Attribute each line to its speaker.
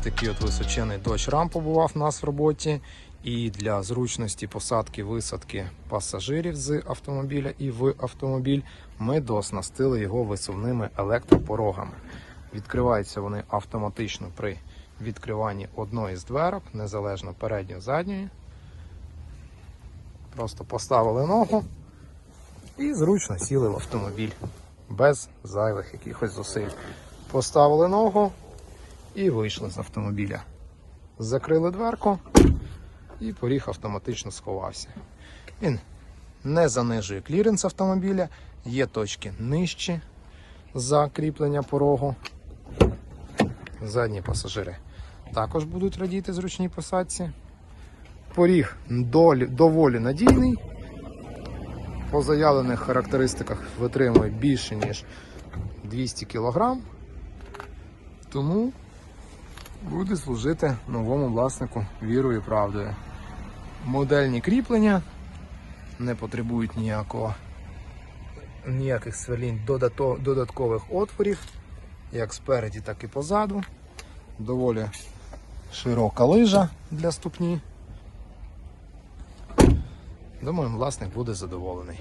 Speaker 1: такий от височений дощ рам побував у нас в роботі. І для зручності посадки висадки пасажирів з автомобіля і в автомобіль ми дооснастили його висувними електропорогами. Відкриваються вони автоматично при відкриванні одної з дверок, незалежно передньої задньої. Просто поставили ногу і зручно сіли в автомобіль без зайвих якихось зусиль. Поставили ногу і вийшли з автомобіля. Закрили дверку і поріг автоматично сховався. Він не занижує кліренс автомобіля, є точки нижчі за кріплення порогу. Задні пасажири також будуть радіти зручній посадці. Поріг доволі надійний. По заявлених характеристиках витримує більше, ніж 200 кг. Тому буде служити новому власнику вірою і правдою. Модельні кріплення не потребують ніякого, ніяких сверлін додаткових отворів, як спереді, так і позаду. Доволі широка лижа для ступні. Думаю, власник буде задоволений.